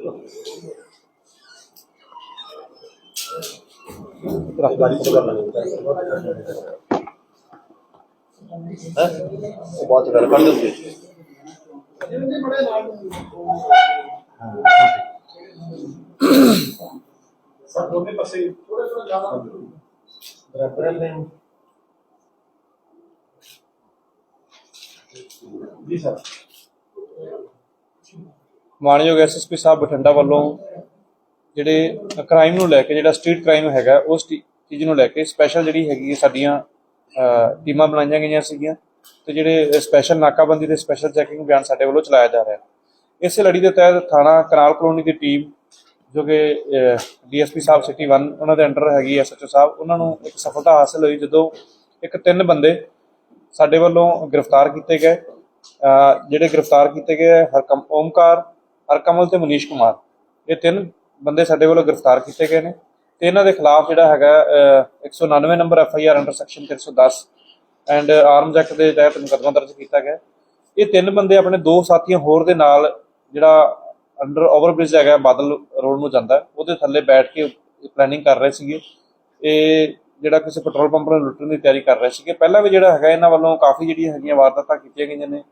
ਉਹ ਬਾਅਦ ਚ ਗੱਲ ਕਰ ਦਿੰਦੇ ਸਰ ਦੋਨੇ ਪਾਸੇ ਥੋੜਾ ਥੋੜਾ ਜ਼ਿਆਦਾ ਬਰਾਬਰ ਨੇ ਜੀ ਸਰ ਮਾਨਯੋਗ ਐਸਐਸਪੀ ਸਾਹਿਬ ਬਠਿੰਡਾ ਵੱਲੋਂ ਜਿਹੜੇ ਕ੍ਰਾਈਮ ਨੂੰ ਲੈ ਕੇ, ਜਿਹੜਾ ਸਟਰੀਟ ਕ੍ਰਾਈਮ ਹੈਗਾ, ਉਸ ਚੀਜ਼ ਨੂੰ ਲੈ ਕੇ ਸਪੈਸ਼ਲ ਜਿਹੜੀ ਹੈਗੀ ਸਾਡੀਆਂ ਟੀਮਾਂ ਬਣਾਈਆਂ ਗਈਆਂ ਸੀਗੀਆਂ ਤੇ ਜਿਹੜੇ ਸਪੈਸ਼ਲ ਨਾਕਾਬੰਦੀ ਤੇ ਸਪੈਸ਼ਲ ਚੈਕਿੰਗ ਅਭਿਆਨ ਸਾਡੇ ਵੱਲੋਂ ਚਲਾਇਆ ਜਾ ਰਿਹਾ। ਹੈ ਇਸੇ ਲੜੀ ਦੇ ਤਹਿਤ ਥਾਣਾ ਕਨਾਲ ਕਲੋਨੀ ਦੀ ਟੀਮ ਜੋ ਕਿ ਡੀਐਸਪੀ ਸਾਹਿਬ ਸਿਟੀ 1 ਉਹਨਾਂ ਦੇ ਅੰਡਰ ਹੈਗੀ ਐਸਐਚਓ ਸਾਹਿਬ, ਉਹਨਾਂ ਨੂੰ ਇੱਕ ਸਫਲਤਾ ਹਾਸਲ ਹੋਈ ਜਦੋਂ ਇੱਕ ਤਿੰਨ ਬੰਦੇ ਸਾਡੇ ਵੱਲੋਂ ਗ੍ਰਿਫਤਾਰ ਕੀਤੇ ਗਏ। ਜਿਹੜੇ ਗ੍ਰਿਫਤਾਰ ਕੀਤੇ ਗਏ ਹਰਕਮ ਓਮਕਾਰ ਹਰਕਮਲ ਤੇ ਮਨੀਸ਼ ਕੁਮਾਰ। ਇਹ ਤਿੰਨ ਬੰਦੇ ਸਾਡੇ ਵੱਲੋਂ ਗ੍ਰਿਫਤਾਰ ਕੀਤੇ ਗਏ ਨੇ ਤੇ ਇਹਨਾਂ ਦੇ ਖਿਲਾਫ ਜਿਹੜਾ ਹੈਗਾ ਅਹ, 199 number F I R under section 310 and arms act ਦੇ ਤਹਿਤ ਮੁਕੱਦਮਾ ਦਰਜ ਕੀਤਾ ਗਿਆ। ਇਹ ਤਿੰਨ ਬੰਦੇ ਆਪਣੇ ਦੋ ਸਾਥੀਆਂ ਹੋਰ ਦੇ ਨਾਲ ਜਿਹੜਾ ਅੰਡਰ ਓਵਰਬ੍ਰਿਜ ਹੈਗਾ ਬਾਦਲ ਰੋਡ ਨੂੰ ਜਾਂਦਾ। ਉਹਦੇ ਥੱਲੇ ਬੈਠ ਕੇ ਪਲੈਨਿੰਗ ਕਰ ਰਹੇ ਸੀਗੇ। ਇਹ ਜਿਹੜਾ ਕਿਸੇ ਪੈਟਰੋਲ ਪੰਪ ਨੂੰ ਲੁੱਟਣ ਦੀ ਤਿਆਰੀ ਕਰ ਰਹੇ ਸੀਗੇ। ਪਹਿਲਾਂ ਵੀ ਜਿਹੜਾ ਹੈਗਾ ਇਹਨਾਂ ਵੱਲੋਂ ਕਾਫੀ ਜਿਹੜੀਆਂ ਹੈਗੀਆਂ ਵਾਰਦਾਤਾਂ ਕੀਤੀਆਂ ਗਈਆਂ ਨੇ।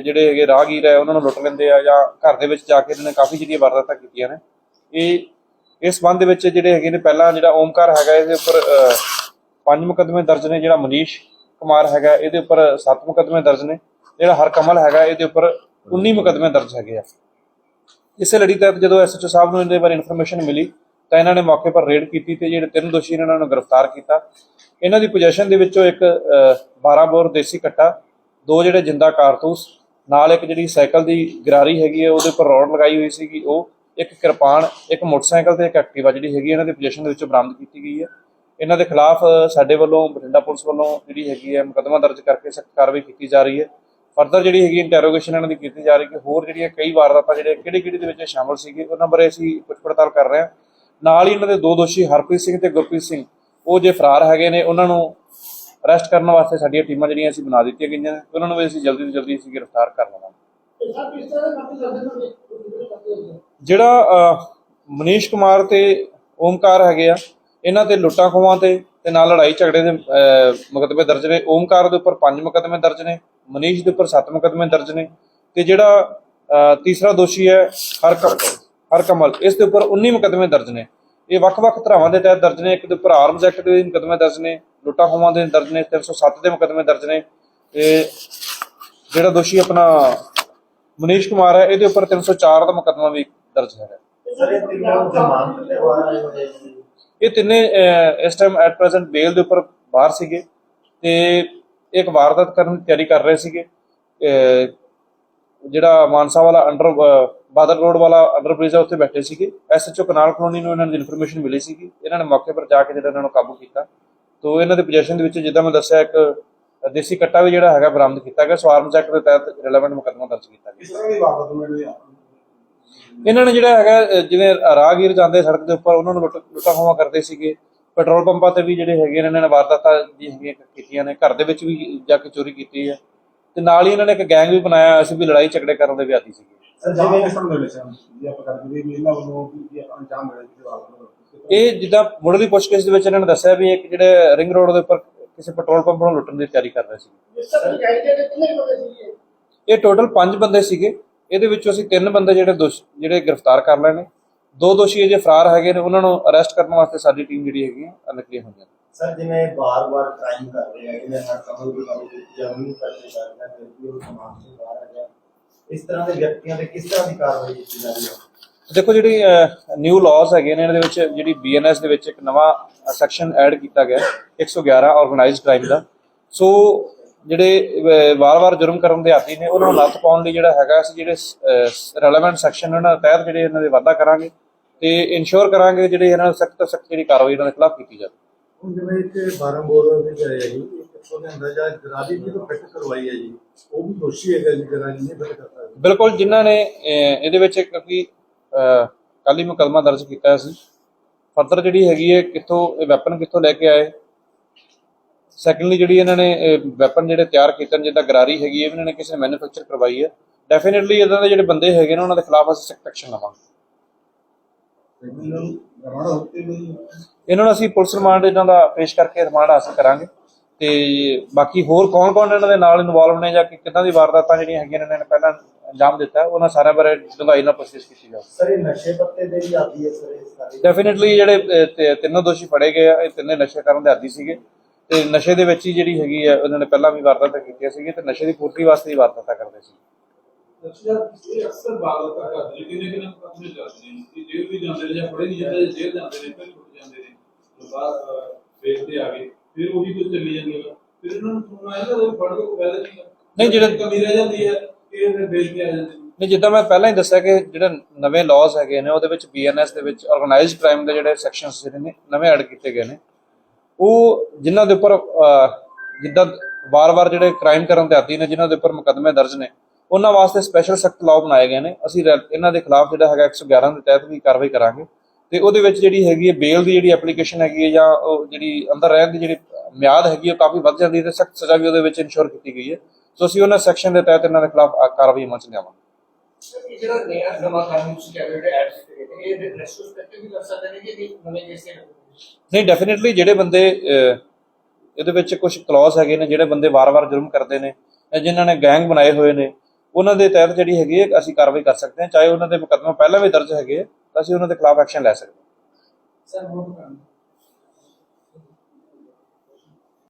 ਜਿਹੜੇ ਹੈਗੇ ਰਾਹਗੀਰ ਹੈ ਉਹਨਾਂ ਨੂੰ ਲੁੱਟ ਲੈਂਦੇ ਆ ਜਾਂ ਘਰ ਦੇ ਵਿੱਚ ਜਾ ਕੇ ਇਹਨਾਂ ਨੇ ਕਾਫੀ ਜਿਹੜੀਆਂ ਵਾਰਦਾਤਾਂ ਕੀਤੀਆਂ ਨੇ। ਇਹ ਇਸ ਸੰਬੰਧ ਦੇ ਵਿੱਚ ਜਿਹੜੇ ਹੈਗੇ ਨੇ ਪਹਿਲਾਂ ਜਿਹੜਾ ਓਮਕਾਰ ਹੈਗਾ ਇਹਦੇ ਉੱਪਰ ਪੰਜ ਮੁਕੱਦਮੇ ਦਰਜ ਨੇ। ਜਿਹੜਾ ਮਨੀਸ਼ ਕੁਮਾਰ ਹੈਗਾ ਇਹਦੇ ਉੱਪਰ ਸੱਤ ਮੁਕੱਦਮੇ ਦਰਜ ਨੇ। ਜਿਹੜਾ ਹਰਕਮਲ ਹੈਗਾ ਇਹਦੇ ਉੱਪਰ 19 ਮੁਕੱਦਮੇ ਦਰਜ ਹੈਗੇ ਆ। ਇਸੇ ਲੜੀ ਤਹਿਤ ਜਦੋਂ ਐਸਐਚਓ ਸਾਹਿਬ ਨੂੰ ਇਹਦੇ ਬਾਰੇ ਇਨਫੋਰਮੇਸ਼ਨ ਮਿਲੀ ਤਾਂ ਇਹਨਾਂ ਨੇ ਮੌਕੇ ਪਰ ਰੇਡ ਕੀਤੀ ਤੇ ਜਿਹੜੇ ਤਿੰਨ ਦੋਸ਼ੀ ਨੇ ਇਹਨਾਂ ਨੂੰ ਗ੍ਰਿਫਤਾਰ ਕੀਤਾ। ਇਹਨਾਂ ਦੀ ਪੋਜੀਸ਼ਨ ਦੇ ਵਿੱਚੋਂ ਇੱਕ ਅਹ, 12 ਬੋਰ ਦੇਸੀ ਕੱਟਾ ਦੋ ਜਿਹੜੇ ਜਿੰਦਾ ਕਾਰਤੂਸ ਨਾਲ ਇੱਕ ਜਿਹੜੀ ਸਾਈਕਲ ਦੀ ਗਰਾਰੀ ਹੈਗੀ ਹੈ ਉਹਦੇ ਉੱਪਰ ਰੋਡ ਲਗਾਈ ਹੋਈ ਸੀਗੀ ਉਹ ਇੱਕ ਕਿਰਪਾਨ ਇੱਕ ਮੋਟਰਸਾਈਕਲ ਤੇ ਇੱਕ ਐਕਟਿਵਾ ਜਿਹੜੀ ਹੈਗੀ ਹੈ, ਇਹਨਾਂ ਦੀ ਪੋਜੀਸ਼ਨ ਦੇ ਵਿੱਚੋਂ ਬਰਾਮਦ ਕੀਤੀ ਗਈ ਹੈ। ਇਹਨਾਂ ਦੇ ਖਿਲਾਫ ਸਾਡੇ ਵੱਲੋਂ ਬਠਿੰਡਾ ਪੁਲਿਸ ਵੱਲੋਂ ਜਿਹੜੀ ਹੈਗੀ ਹੈ ਮੁਕੱਦਮਾ ਦਰਜ ਕਰਕੇ ਸਖਤ ਕਾਰਵਾਈ ਕੀਤੀ ਜਾ ਰਹੀ ਹੈ। ਫਰਦਰ ਜਿਹੜੀ ਹੈਗੀ ਇੰਟਰੋਗੇਸ਼ਨ ਇਹਨਾਂ ਦੀ ਕੀਤੀ ਜਾ ਰਹੀ ਹੈ ਕਿ ਹੋਰ ਜਿਹੜੀਆਂ ਕਈ ਵਾਰਦਾਤਾਂ ਜਿਹੜੇ ਕਿਹੜੇ ਕਿਹੜੇ ਦੇ ਵਿੱਚ ਇਹ ਸ਼ਾਮਲ ਸੀਗੇ ਉਹਨਾਂ ਬਾਰੇ ਅਸੀਂ ਪੁੱਛ ਪੜਤਾਲ ਕਰ ਰਹੇ ਹਾਂ। ਨਾਲ ਹੀ ਇਹਨਾਂ ਦੇ ਦੋ ਦੋਸ਼ੀ ਹਰਪ੍ਰੀਤ ਸਿੰਘ ਤੇ ਗੁਰਪ੍ਰੀਤ ਸਿੰਘ ਉਹ ਜੇ ਫਰਾਰ ਹੈਗੇ ਨੇ ਉਹਨਾਂ ਨੂੰ ਅਰੈਸਟ ਕਰਨ ਵਾਸਤੇ ਸਾਡੀਆਂ ਟੀਮਾਂ ਜਿਹੜੀਆਂ ਅਸੀਂ ਬਣਾ ਦਿੱਤੀਆਂ ਗਈਆਂ ਨੇ ਉਹਨਾਂ ਨੂੰ ਵੀ ਅਸੀਂ ਜਲਦੀ ਤੋਂ ਜਲਦੀ ਅਸੀਂ ਗ੍ਰਿਫਤਾਰ ਕਰ ਲਵਾਂਗੇ। ਜਿਹੜਾ ਮਨੀਸ਼ ਕੁਮਾਰ ਤੇ ਓਮਕਾਰ ਹੈਗੇ ਆ ਇਹਨਾਂ ਤੇ ਲੁੱਟਾਂ ਖੋਹਾਂ ਤੇ ਤੇ ਨਾਲ ਲੜਾਈ ਝਗੜੇ ਦੇ ਮੁਕੱਦਮੇ ਦਰਜ ਨੇ। ਓਮਕਾਰ ਦੇ ਉੱਪਰ ਪੰਜ ਮੁਕੱਦਮੇ ਦਰਜ ਨੇ ਮਨੀਸ਼ ਦੇ ਉੱਪਰ ਸੱਤ ਮੁਕੱਦਮੇ ਦਰਜ ਨੇ ਤੇ ਜਿਹੜਾ ਤੀਸਰਾ ਦੋਸ਼ੀ ਹੈ ਹਰਕਮ ਹਰਕਮਲ ਇਸ ਦੇ ਉੱਪਰ 19 ਮੁਕੱਦਮੇ ਦਰਜ ਨੇ। ਇਹ ਵੱਖ-ਵੱਖ ਧਾਰਾਵਾਂ ਦੇ ਤਹਿਤ ਦਰਜ ਨੇ ਇੱਕ ਦੇ ਉੱਪਰ ਆਰਮਜ਼ ਐਕਟ ਦੇ ਮੁਕੱਦਮੇ ਦਰਜ ਨੇ ਲੁੱਟਾਂ ਖੋਹਾਂ ਦੇ ਦਰਜ ਨੇ 307 ਦੇ ਮੁਕੱਦਮੇ ਦਰਜ ਨੇ। ਤੇ ਜਿਹੜਾ ਦੋਸ਼ੀ ਆਪਣਾ ਮਨੀਸ਼ ਕੁਮਾਰ ਹੈ ਇਹਦੇ ਉੱਪਰ 304 ਦਾ ਮੁਕੱਦਮਾ ਵੀ ਦਰਜ ਸਰ ਇਹ ਤਿੰਨੋਂ ਇਸ ਟਾਈਮ ਐਟ ਪ੍ਰੈਜ਼ੈਂਟ ਬੇਲ ਦੇ ਉੱਪਰ ਬਾਹਰ ਸੀਗੇ ਤੇ ਇੱਕ ਵਾਰਦਾਤ ਕਰਨ ਦੀ ਤਿਆਰੀ ਕਰ ਰਹੇ ਸੀਗੇ। ਜਿਹੜਾ ਮਾਨਸਾ ਵਾਲਾ ਅੰਡਰ ਬਾਦਲ ਰੋਡ ਵਾਲਾ ਅੰਡਰ ਬ੍ਰਿਜ ਹੈ ਉੱਥੇ ਬੈਠੇ ਸੀਗੇ। ਐਸਐਚਓ ਕਨਾਲ ਕਲੋਨੀ ਨੂੰ ਇਹਨਾਂ ਦੀ ਇਨਫੋਰਮੇਸ਼ਨ ਮਿਲੀ ਸੀਗੀ। ਇਹਨਾਂ ਨੇ ਮੌਕੇ ਪਰ ਜਾ ਕੇ ਜਿਹੜਾ ਇਹਨਾਂ ਨੂੰ ਕਾਬੂ ਕੀਤਾ। ਤੋਂ ਇਹਨਾਂ ਦੇ ਪੋਜੀਸ਼ਨ ਦੇ ਵਿੱਚ ਜਿੱਦਾਂ ਮੈਂ ਦੱਸਿਆ ਇੱਕ ਦੇਸੀ ਕੱਟਾ ਵੀ ਜਿਹੜਾ ਹੈਗਾ ਬਰਾਮਦ ਕੀਤਾ ਗਿਆ ਸੋ ਐਕਟ ਦੇ ਤਹਿਤ ਰਿਲੇਵੈਂਟ ਮੁਕੱਦਮਾ ਦਰਜ ਕੀਤਾ ਗਿਆ। ਕਿਸ ਤਰ੍ਹਾਂ ਦੀ ਵਾਰਦਾਤ ਮਿਲੀ ਆ ਇਹਨਾਂ ਨੇ ਜਿਹੜਾ ਹੈਗਾ ਜਿਵੇਂ ਰਾਹਗੀਰ ਜਾਂਦੇ ਸੜਕ ਦੇ ਉੱਪਰ ਉਹਨਾਂ ਨੂੰ ਲੁੱਟ ਖੋਹਾਂ ਕਰਦੇ ਸੀਗੇ। ਪੈਟਰੋਲ ਪੰਪਾਂ ਤੇ ਵੀ ਜਿਹੜੇ ਹੈਗੇ ਨੇ ਇਹਨਾਂ ਨੇ ਵਾਰਦਾਤਾਂ ਜੀ ਹੈਗੀਆਂ ਕੀਤੀਆਂ ਨੇ। ਘਰ ਦੇ ਵਿੱਚ ਵੀ ਜਾ ਕੇ ਚੋਰੀ ਕੀਤੀ ਹੈ। ਤੇ ਨਾਲ ਹੀ ਇਹਨਾਂ ਨੇ ਇੱਕ ਗੈਂਗ ਵੀ ਬਣਾਇਆ ਅਸੀਂ ਵੀ ਲੜਾਈ ਝਗੜੇ ਕਰਨ ਦੇ ਵੀ ਆਦੀ ਸੀਗੇ ਸਰ ਜਿਵੇਂ ਕਿਸ ਤਰ੍ਹਾਂ ਦੇ ਵਿੱਚ ਜੇ ਆਪਾਂ ਕਰਦੇ ਵੀ ਇਹਨਾਂ ਵੱਲੋਂ ਕੀ ਅੰਜਾਮ ਮਿਲਿਆ ਜੀ ਵਾਰਦਾਤ ਨੂੰ ਇਹ ਜਿੱਦਾਂ ਮੁੱਢਲੀ ਪੁੱਛਗਿੱਛ ਦੇ ਵਿੱਚ ਇਹਨਾਂ ਨੇ ਦੱਸਿਆ ਵੀ ਇੱਕ ਜਿਹੜੇ ਰਿੰਗ ਰੋਡ ਦੇ ਉੱਪਰ ਕਿਸੇ ਪੈਟਰੋਲ ਪੰਪ ਨੂੰ ਲੁੱਟਣ ਦੀ ਤਿਆਰੀ ਕਰ ਰਹੇ ਸੀ। ਸੀ ਇਹ ਟੋਟਲ 5 ਬੰਦੇ ਸੀਗੇ। ਇਹਦੇ ਵਿੱਚੋਂ ਅਸੀਂ ਤਿੰਨ ਬੰਦੇ ਜਿਹੜੇ ਦੋਸ਼ ਜਿਹੜੇ ਗ੍ਰਿਫਤਾਰ ਕਰ ਲਏ ਨੇ। ਦੋ ਦੋਸ਼ੀ ਅਜੇ ਫਰਾਰ ਹੈਗੇ ਨੇ ਉਹਨਾਂ ਨੂੰ ਅਰੈਸਟ ਕਰਨ ਵਾਸਤੇ ਸਾਡੀ ਟੀਮ ਜਿਹੜੀ ਹੈਗੀ ਆ ਨਿਕਲੀ ਹੋਈਆਂ ਸਰ, ਜਿਵੇਂ ਬਾਰ-ਬਾਰ ਕ੍ਰਾਈਮ ਕਰ ਰਹੇ ਆ, ਜਿਵੇਂ ਹਰ ਕਮਲ ਦੀ ਗੱਲ ਕੀਤੀ ਜਮਨੀ ਕਰਦੇ ਕਰ ਰਿਹਾ ਹੈ ਉਹ ਸਮਾਜ ਤੋਂ ਬਾਹਰ ਆ ਗਿਆ। ਇਸ ਤਰ੍ਹਾਂ ਦੇ ਵਿਅਕਤੀਆਂ ਤੇ ਕਿਸ ਤਰ੍ਹਾਂ ਦੀ ਕਾਰਵਾਈ ਕੀਤੀ ਜਾ ਰਹੀ ਹੈ? ਦੇਖੋ ਜਿਹੜੀ ਨਿਊ ਲਾਜ਼ ਹੈਗੇ ਨੇ ਇਹਨਾਂ ਦੇ ਵਿੱਚ ਜਿਹੜੀ ਬੀਐਨਐਸ ਦੇ ਵਿੱਚ ਇੱਕ ਨਵਾਂ ਸੈਕਸ਼ਨ ਐਡ ਕੀਤਾ ਗਿਆ 111 ਆਰਗੇਨਾਈਜ਼ਡ ਕ੍ਰਾਈਮ ਦਾ। ਸੋ ਜਿਹੜੇ ਵਾਰ-ਵਾਰ ਜੁਰਮ ਕਰਨ ਦੇ ਆਦੀ ਨੇ, ਉਹਨਾਂ ਨੂੰ ਨੱਥ ਪਾਉਣ ਲਈ ਜਿਹੜਾ ਹੈਗਾ, ਅਸੀਂ ਜਿਹੜੇ ਰੈਲੇਵੈਂਟ ਸੈਕਸ਼ਨ ਉਹਨਾਂ ਤਹਿਤ ਜਿਹੜੇ ਇਹਨਾਂ ਦੇ ਵਾਧਾ ਕਰਾਂਗੇ ਤੇ ਇਨਸ਼ੋਰ ਕਰਾਂਗੇ ਜਿਹੜੇ ਇਹਨਾਂ ਨੂੰ ਸਖਤ ਤੋਂ ਸਖਤ ਜਿਹੜੀ ਕਾਰਵਾਈ ਇਹਨਾਂ ਦੇ ਖਿਲਾਫ ਕੀਤੀ ਜਾਵੇ। ਹੁਣ ਜਿਵੇਂ ਇੱਥੇ 12 ਬੋਰ ਵਿੱਚ ਆਇਆ ਜੀ ਕਿੱਥੋਂ ਦੇ ਅੰਦਰ ਜਾਂ ਗਰਾਰੀ ਜੀ ਤੋਂ ਫਿੱਟ ਕਰਵਾਈ ਹੈ ਜੀ ਉਹ ਵੀ ਦੋਸ਼ੀ ਹੈਗਾ ਜੀ ਗਰਾਰੀ ਨਹੀਂ ਫਿੱਟ ਕਰਤਾ ਬਿਲਕੁਲ ਜਿਨ੍ਹਾਂ ਨੇ ਅਹ, ਇਹਦੇ ਵਿੱਚ ਕਿਉਂਕਿ ਕੱਲ ਹੀ ਮੁਕੱਦਮਾ ਦਰਜ ਕੀਤਾ ਸੀ। ਫਰਦਰ ਜਿਹੜੀ ਹੈਗੀ ਹੈ ਕਿੱਥੋਂ ਇਹ ਵੈਪਨ ਕਿੱਥੋਂ ਲੈ ਕੇ ਆਏ? ਸੈਕੰਡਲੀ ਜਿਹੜੀ ਇਹਨਾਂ ਨੇ ਵੈਪਨ ਜਿਹੜੇ ਤਿਆਰ ਕੀਤੇ ਨੇ ਜਿੱਦਾਂ ਗਰਾਰੀ ਹੈਗੀ ਹੈ ਇਹ ਵੀ ਇਹਨਾਂ ਨੇ ਕਿਸੇ ਮੈਨੂਫੈਕਚਰ ਕਰਵਾਈ ਹੈ। ਡੈਫੀਨਿਟਲੀ ਇਦਾਂ ਦੇ ਜਿਹੜੇ ਬੰਦੇ ਹੈਗੇ ਨੇ ਉਹਨਾਂ ਦੇ ਖਿਲਾਫ ਅਸੀਂ ਸਖਤ ਐਕਸ਼ਨ ਲਵਾਂਗੇ। ਇਹਨਾਂ ਨੂੰ ਅਸੀਂ ਪੁਲਿਸ ਰਿਮਾਂਡ ਇਹਨਾਂ ਦਾ ਪੇਸ਼ ਕਰਕੇ ਰਿਮਾਂਡ ਹਾਸਲ ਕਰਾਂਗੇ। ਤੇ ਬਾਕੀ ਹੋਰ ਕੌਣ-ਕੌਣ ਇਹਨਾਂ ਦੇ ਨਾਲ ਇਨਵੋਲਵ ਨੇ ਜਾਂ ਕਿ ਕਿੱਦਾਂ ਦੀ ਵਾਰਦਾਤਾਂ ਜਿਹੜੀਆਂ ਹੈਗੀਆਂ ਇਹਨਾਂ ਨੇ ਪਹਿਲਾਂ ਅੰਜਾਮ ਦਿੱਤਾ ਉਹਨਾਂ ਸਾਰਿਆਂ ਬਾਰੇ ਡੂੰਘਾਈ ਨਾਲ ਪੁੱਛਗਿੱਛ ਕੀਤੀ ਜਾਵੇ ਸਰ ਇਹ ਨਸ਼ੇ ਪੱਤੇ ਦੇ ਵੀ ਆਦੀ ਹੈ ਸਰ ਇਸ ਸਾਰੀ। ਡੈਫੀਨਿਟਲੀ ਜਿਹੜੇ ਤਿੰਨੋਂ ਦੋਸ਼ੀ ਫੜੇ ਗਏ ਆ ਇਹ ਤਿੰਨੇ ਨਸ਼ੇ ਕਰਨ ਦੇ ਆਦੀ ਸੀਗੇ। ਤੇ ਨਸ਼ੇ ਦੇ ਵਿੱਚ ਹੀ ਜਿਹੜੀ ਹੈਗੀ ਆ ਉਹਨਾਂ ਨੇ ਪਹਿਲਾਂ ਵੀ ਵਾਰਦਾਤਾਂ ਕੀਤੀਆਂ ਸੀਗੀਆਂ ਤੇ ਨਸ਼ੇ ਦੀ ਪੂਰਤੀ ਵਾਸਤੇ ਹੀ ਵਾਰਦਾਤਾਂ ਕਰਦੇ ਸੀ। ਇਹ ਅਕਸਰ ਬਾਗਲਤਾ ਕਰਦੇ ਨੇ ਕਿੰਨੇ ਕਿੰਨੇ ਕੰਮ ਚੱਲਦੇ ਨੇ। ਕਿ ਜੇਲ੍ਹ ਵੀ ਜਾਂਦੇ ਨੇ ਜਾਂ ਫੜੇ ਨਹੀਂ ਜਾਂਦੇ ਜੇਲ੍ਹ ਜਾਂਦੇ ਨੇ ਫਿਰ ਛੁੱਟ ਜਾਂਦੇ ਨੇ। ਬਾਅਦ ਵੇਚਦੇ ਆ ਗਏ। ਫਿਰ ਉਹੀ ਕੁਝ ਚੱਲੀ ਜਾਂਦੀ ਹੈ ਫਿਰ ਇਹਨਾਂ ਨੂੰ ਫੋਨ ਆਇਆ ਤਾਂ ਉਹ ਫੜ ਕੇ ਕੋਈ ਫਾਇਦਾ ਨਹੀਂ ਨਹੀਂ, ਜਿਹੜੇ- ਕਮੀ ਰਹਿ ਜਾਂਦੀ ਹੈ ਇਹ ਫਿਰ ਵੇਚ ਕੇ ਆ ਜਾਂਦੇ ਨੇ ਨਹੀਂ ਜਿੱਦਾਂ ਮੈਂ ਪਹਿਲਾਂ ਹੀ ਦੱਸਿਆ ਕਿ ਜਿਹੜੇ ਨਵੇਂ ਲਾਜ਼ ਹੈਗੇ ਨੇ ਉਹਦੇ ਵਿੱਚ ਬੀਐਨਐਸ ਦੇ ਵਿੱਚ ਆਰਗੇਨਾਈਜ਼ਡ ਕ੍ਰਾਈਮ ਦੇ ਜਿਹੜੇ ਸੈਕਸ਼ਨਸ ਜਿਹੜੇ ਨੇ ਨਵੇਂ ਐਡ ਕੀਤੇ ਗਏ ਨੇ। ਉਹ ਜਿਨ੍ਹਾਂ ਦੇ ਉੱਪਰ ਜਿੱਦਾਂ ਵਾਰ-ਵਾਰ ਜਿਹੜੇ ਕ੍ਰਾਈਮ ਕਰਨ ਦੇ ਆਦੀ ਨੇ ਜਿਨ੍ਹਾਂ ਦੇ ਉੱਪਰ ਮੁਕੱਦਮੇ ਦਰਜ ਨੇ ਉਹਨਾਂ ਵਾਸਤੇ ਸਪੈਸ਼ਲ ਸਖਤ ਲਾਅ ਬਣਾਏ ਗਏ ਨੇ। ਅਸੀਂ ਇਹਨਾਂ ਦੇ ਖਿਲਾਫ ਜਿਹੜਾ ਹੈਗਾ 111 ਦੇ ਤਹਿਤ ਵੀ ਕਾਰਵਾਈ ਕਰਾਂਗੇ। ਤੇ ਉਹਦੇ ਵਿੱਚ ਜਿਹੜੀ ਹੈਗੀ ਹੈ ਬੇਲ ਦੀ ਜਿਹੜੀ ਐਪਲੀਕੇਸ਼ਨ ਹੈਗੀ ਹੈ ਜਾਂ ਉਹ ਜਿਹੜੀ ਅੰਦਰ ਰਹਿਣ ਦੀ ਜਿਹੜੀ ਮਿਆਦ ਹੈਗੀ ਉਹ ਕਾਫੀ ਵੱਧ ਜਾਂਦੀ ਹੈ ਤੇ ਸਖਤ ਸਜ਼ਾ ਵੀ ਉਹਦੇ ਵਿੱਚ ਇਨਸ਼ੋਰ ਕੀਤੀ ਗਈ ਹੈ। ਸੋ ਅਸੀਂ ਉਹਨਾਂ ਸੈਕਸ਼ਨ ਦੇ ਤਹਿਤ ਇਹਨਾਂ ਦੇ ਖਿਲਾਫ ਕਾਰਵਾਈ ਅਮਲ ਚ ਲਿਆਵਾਂਗੇ। ਇਹ ਜਿਹੜਾ ਨਇਆ ਨਵਾਂ ਕਾਨੂੰਨ ਗਏ ਨੇ ਇਹ ਰੈਸਟ੍ਰੋਸਪੈਕਟਿਵ ਵੀ ਕਰ ਸਕਦੇ ਨੇ ਕਿ ਨਵੇਂ ਜੈਸੇ ਨਹੀਂ ਡੈਫੀਨਿਟਲੀ ਜਿਹੜੇ ਬੰਦੇ ਇਹਦੇ ਵਿੱਚ ਕੁਝ ਕਲੌਜ਼ ਹੈਗੇ ਨੇ ਜਿਹੜੇ ਬੰਦੇ ਵਾਰ-ਵਾਰ ਜੁਰਮ ਕਰਦੇ ਨੇ ਜਿਨ੍ਹਾਂ ਨੇ ਗੈਂਗ ਬਣਾਏ ਹੋਏ ਨੇ ਉਹਨਾਂ ਦੇ ਤਹਿਤ ਜਿਹੜੀ ਹੈਗੀ ਹੈ, ਅਸੀਂ ਕਾਰਵਾਈ ਕਰ ਸਕਦੇ ਹਾਂ। ਚਾਹੇ ਉਹਨਾਂ ਦੇ ਮੁਕੱਦਮਾ ਪਹਿਲਾਂ ਵੀ ਦਰਜ ਹੈਗੇ ਤਾਂ ਅਸੀਂ ਉਹਨਾਂ ਦੇ ਖਿਲਾਫ ਐਕਸ਼ਨ ਲੈ ਸਕਦੇ ਹਾਂ। ਸਰ